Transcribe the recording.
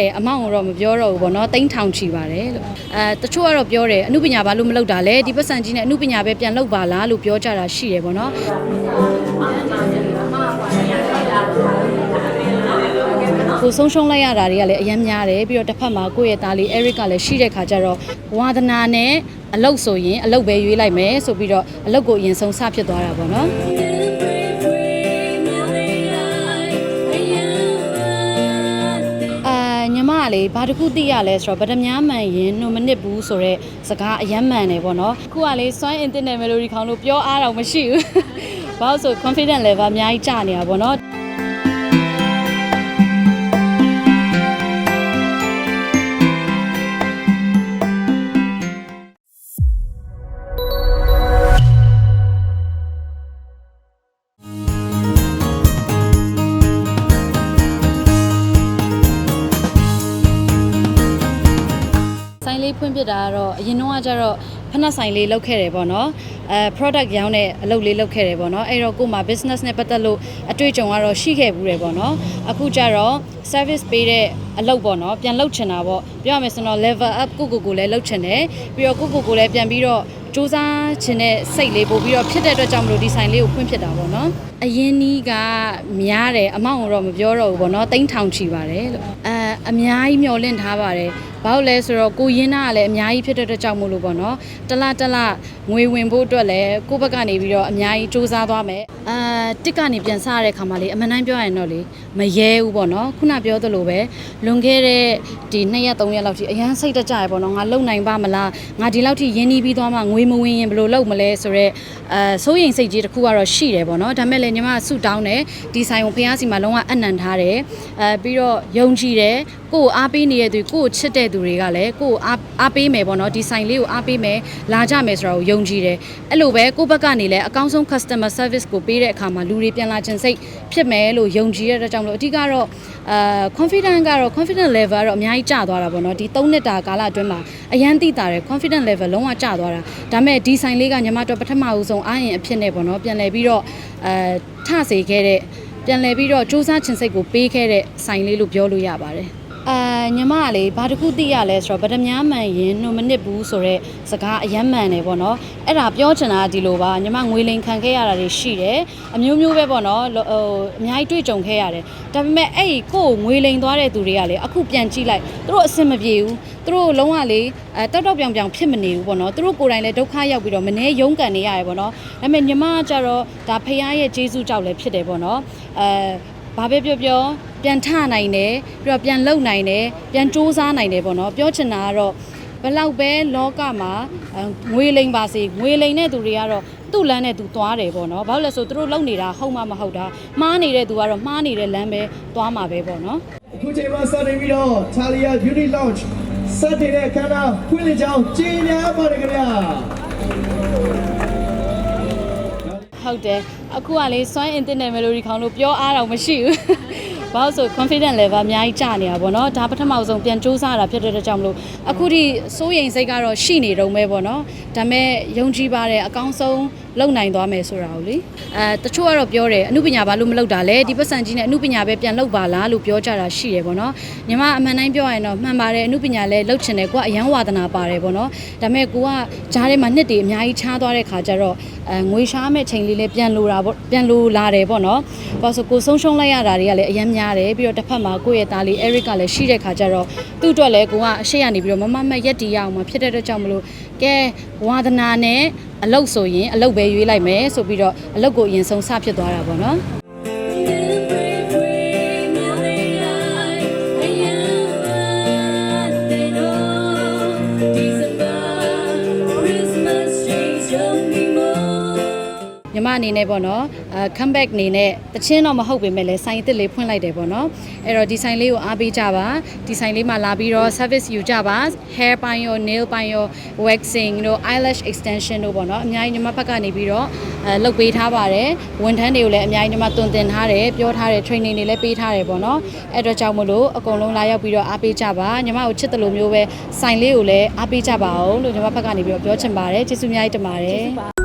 တယ်အမောင့်ကိုတော့မပြောတော့ဘူးပေါ့နော်တိန်းထောင်ချီပါတယ်လို့အဲတချို့ကတော့ပြောတယ်အမှုပညာဘာလို့မလုပ်တာလဲဒီပတ်စံကြီးနဲ့အမှုပညာပဲပြန်လုပ်ပါလားလို့ပြောကြတာရှိတယ်ပေါ့နော်ကိုဆုံးရှုံးလိုက်ရတာတွေကလည်းအများများတယ်ပြီးတော့တစ်ဖက်မှာကိုယ့်ရဲ့သားလေး Eric ကလည်းရှိတဲ့ခါကျတော့ဝါသနာနဲ့အလုတ်ဆိုရင်အလုတ်ပဲရွေးလိုက်မယ်ဆိုပြီးတော့အလုတ်ကိုအရင်ဆုံးစဖြစ်သွားတာပေါ့နော် လေဘာတစ်ခုသိရလဲဆိုတော့ဗဒမြားမှန်ရင်နှုံမနစ်ဘူးဆိုတော့စကားအယမ်းမှန်တယ်ပေါ့နော်အခုကလေစွမ်းအင်တင်တဲ့ melody ခေါင်းလို့ပြောအားတော့မရှိဘူးဘာလို့ဆို confident level အများကြီးကျနေတာပေါ့နော် လေးဖွင့်ပြတာကတော့အရင်တော့ကကျတော့ဖက်နက်ဆိုင်လေးလုပ်ခဲ့တယ်ပေါ့နော်အဲ product ရောင်းတဲ့အလုပ်လေးလုပ်ခဲ့တယ်ပေါ့နော်အဲ့တော့ကို့မှာ business နဲ့ပတ်သက်လို့အတွေ့အကြုံကတော့ရှိခဲ့ဘူးတယ်ပေါ့နော်အခုကျတော့ service ပေးတဲ့အလုပ်ပေါ့နော်ပြန်လုပ်ချင်တာပေါ့ပြောရမယ်ဆိုတော့ level up ကိုကိုကိုလည်းလုပ်ချင်တယ်ပြီးတော့ကိုကိုကိုလည်းပြန်ပြီးတော့စူးစမ်းခြင်းနဲ့စိတ်လေးပို့ပြီးတော့ဖြစ်တဲ့အတွက်ကြောင့်မလို့ဒီဆိုင်လေးကိုဖွင့်ဖြစ်တာပေါ့နော်အရင်နီးကများတယ်အမောင့်ကိုတော့မပြောတော့ဘူးပေါ့နော်တိန်းထောင်ချီပါတယ်လို့အဲအများကြီးမျှော်လင့်ထားပါတယ် ဘာလို့လဲဆိုတော့ကိုရင်းနာကလည်းအများကြီးဖြစ်တဲ့အတွက်ကြောင့်မို့လို့ပေါ့နော်တလတလငွေဝင်ဖို့အတွက်လည်းကိုယ့်ဘက်ကနေပြီးတော့အများကြီးစူးစမ်းသွားမယ်အာတစ်ကနေပြန်စားရတဲ့ခါမှာလေအမှန်တိုင်းပြောရရင်တော့လေမရဲဘူးပေါ့နော်ခုနပြောသလိုပဲလွန်ခဲ့တဲ့ဒီ2ရက်3ရက်လောက်ထိအရန်စိတ်တကြရပေါ့နော်ငါလုံနိုင်ပါမလားငါဒီလောက်ထိရင်းနှီးပြီးသွားမှငွေမဝင်ရင်ဘယ်လိုလုပ်မလဲဆိုတော့အဲစိုးရိမ်စိတ်ကြီးတစ်ခုကတော့ရှိတယ်ပေါ့နော်ဒါမဲ့လည်းညီမကဆုတောင်းတယ်ဒီဆိုင်ကိုဖះစီမှာလုံးဝအနံ့ထားတယ်အဲပြီးတော့ယုံကြည်တယ်ကိုကိုအားပေးနေတဲ့သူကိုကိုချစ်တဲ့သူတွေကလည်းကိုကိုအားအားပေးမယ်ပေါ့နော်ဒီဆိုင်လေးကိုအားပေးမယ်လာကြမယ်ဆိုတာကိုယုံကြည်တယ်အဲ့လိုပဲကိုယ့်ဘက်ကနေလည်းအကောင်းဆုံး customer service ကိုပေးတဲ့အခါမှာလူတွေပြန်လာခြင်းစိတ်ဖြစ်မယ်လို့ယုံကြည်ရတဲ့အတွက်ကြောင့်မလို့အဓိကတော့အာ confident ကတော့ confident level ကတော့အများကြီးကျသွားတာပေါ့နော်ဒီ3နှစ်တာကာလအတွင်းမှာအရန်သိတာတယ် confident level လုံးဝကျသွားတာဒါမဲ့ဒီဆိုင်လေးကညီမတို့ပထမဦးဆုံးအားရင်အဖြစ်နဲ့ပေါ့နော်ပြန်လည်ပြီးတော့အဲထစေခဲ့တဲ့ပြန်လည်ပြီးတော့စူးစမ်းခြင်းစိတ်ကိုပေးခဲ့တဲ့ဆိုင်လေးလို့ပြောလို့ရပါတယ်အာ ညီမကလေဘာတစ်ခုသိရလဲဆိုတော့ဗဒမြားမှန်ရင်နှုံမနစ်ဘူးဆိုတော့စကားအယမ်းမှန်တယ်ပေါ့နော်အဲ့ဒါပြောချင်တာကဒီလိုပါညီမငွေလိန်ခံခဲ့ရတာတွေရှိတယ်အမျိုးမျိုးပဲပေါ့နော်ဟိုအများကြီးတွေ့ကြုံခဲ့ရတယ်ဒါပေမဲ့အဲ့ဒီကိုယ်ငွေလိန်သွားတဲ့သူတွေကလေအခုပြန်ကြည့်လိုက်သူတို့အဆင်မပြေဘူးသူတို့လုံးဝလေအဲတောက်တောက်ပြောင်ပြောင်ဖြစ်မနေဘူးပေါ့နော်သူတို့ကိုယ်တိုင်လည်းဒုက္ခရောက်ပြီးတော့မနေရုန်းကန်နေရတယ်ပေါ့နော်ဒါပေမဲ့ညီမကကြတော့ဒါဖရားရဲ့ကျေးဇူးကြောင့်လည်းဖြစ်တယ်ပေါ့နော်အဲဘာပဲပြောပြော ပြန်ထနိုင်တယ်ပြီးတော့ပြန်လုံနိုင်တယ်ပြန်စူးစမ်းနိုင်တယ်ပေါ့နော်ပြောချင်တာကတော့ဘလောက်ပဲလောကမှာအဲငွေလိမ်ပါစေငွေလိမ်တဲ့သူတွေကတော့သူ့လမ်းနဲ့သူသွားတယ်ပေါ့နော်ဘာလို့လဲဆိုသူတို့လုံနေတာဟုတ်မှမဟုတ်တာမှားနေတဲ့သူကတော့မှားနေတဲ့လမ်းပဲသွားမှာပဲပေါ့နော်အခုချိန်မှာစတင်ပြီးတော့ Thalia Beauty Lounge စတင်တဲ့အခမ်းအနားဖွင့်လှစ်ကြောင်းကြေညာပါတယ်ခင်ဗျာဟုတ်တယ်အခုကလေစွမ်းအင်တင်တဲ့ melody ခေါင်းလို့ပြောအားတော့မရှိဘူး ဘာလို့ဆို confident level အများကြီးကျနေတာပေါ့နော်ဒါပထမဆုံးပြန်စူးစမ်းရတာဖြစ်တဲ့အတွက်ကြောင့်မလို့အခုထိစိုးရိမ်စိတ်ကတော့ရှိနေတော့မဲပေါ့နော်ဒါပေမဲ့ယုံကြည်ပါတယ်အကောင်းဆုံးလုံနိုင်သွားမယ်ဆိုတာကိုလေအဲတချို့ကတော့ပြောတယ်အမှုပညာဘာလို့မလုပ်တာလဲဒီပတ်စံကြီးနဲ့အမှုပညာပဲပြန်လုပ်ပါလားလို့ပြောကြတာရှိတယ်ပေါ့နော်ညီမအမှန်တိုင်းပြောရရင်တော့မှန်ပါတယ်အမှုပညာလည်းလုပ်ချင်တယ်ကိုကအယံဝါဒနာပါတယ်ပေါ့နော်ဒါပေမဲ့ကိုကဂျားထဲမှာနှစ်တွေအများကြီးခြားသွားတဲ့ခါကျတော့အဲငွေရှားမဲ့ချိန်လေးလည်းပြန်လိုတာပေါ့ပြန်လိုလာတယ်ပေါ့နော်ဘာလို့ဆိုကိုဆုံးရှုံးလိုက်ရတာတွေကလည်းအယံများတယ်ပြီးတော့တစ်ဖက်မှာကိုယ့်ရဲ့သားလေး Eric ကလည်းရှိတဲ့ခါကျတော့သူ့အတွက်လည်းကိုကအရှိရနေပြီးတော့မမမတ်ရက်တီရအောင်မှာဖြစ်တဲ့အတွက်ကြောင့်မလို့ကဲဝါဒနာနဲ့ အလုတ်ဆိုရင်အလုတ်ပဲရွေးလိုက်မယ်ဆိုပြီးတော့အလုတ်ကိုအရင်ဆုံးစဖြစ်သွားတာပေါ့နော် ညီမအနေနဲ့ပေါ့နော်အဲ comeback အနေနဲ့တချင်းတော့မဟုတ်ပေမဲ့လည်းဆိုင်အစ်စ်လေးဖွင့်လိုက်တယ်ပေါ့နော်အဲ့တော့ဒီဆိုင်လေးကိုအားပေးကြပါဒီဆိုင်လေးမှာလာပြီးတော့ service ယူကြပါ hair ပိုင်းရော nail ပိုင်းရော waxing တို့ eyelash extension တို့ပေါ့နော်အများကြီးညီမဘက်ကနေပြီးတော့အဲလုပ်ပေးထားပါတယ်ဝန်ထမ်းတွေကိုလည်းအများကြီးညီမတွင်တင်ထားတယ်ပြောထားတယ် training တွေလည်းပေးထားတယ်ပေါ့နော်အဲ့တော့ကြောင့်မလို့အကုန်လုံးလာရောက်ပြီးတော့အားပေးကြပါညီမကိုချစ်တယ်လို့မျိုးပဲဆိုင်လေးကိုလည်းအားပေးကြပါအောင်လို့ညီမဘက်ကနေပြီးတော့ပြောချင်ပါတယ်ကျေးဇူးအများကြီးတင်ပါတယ်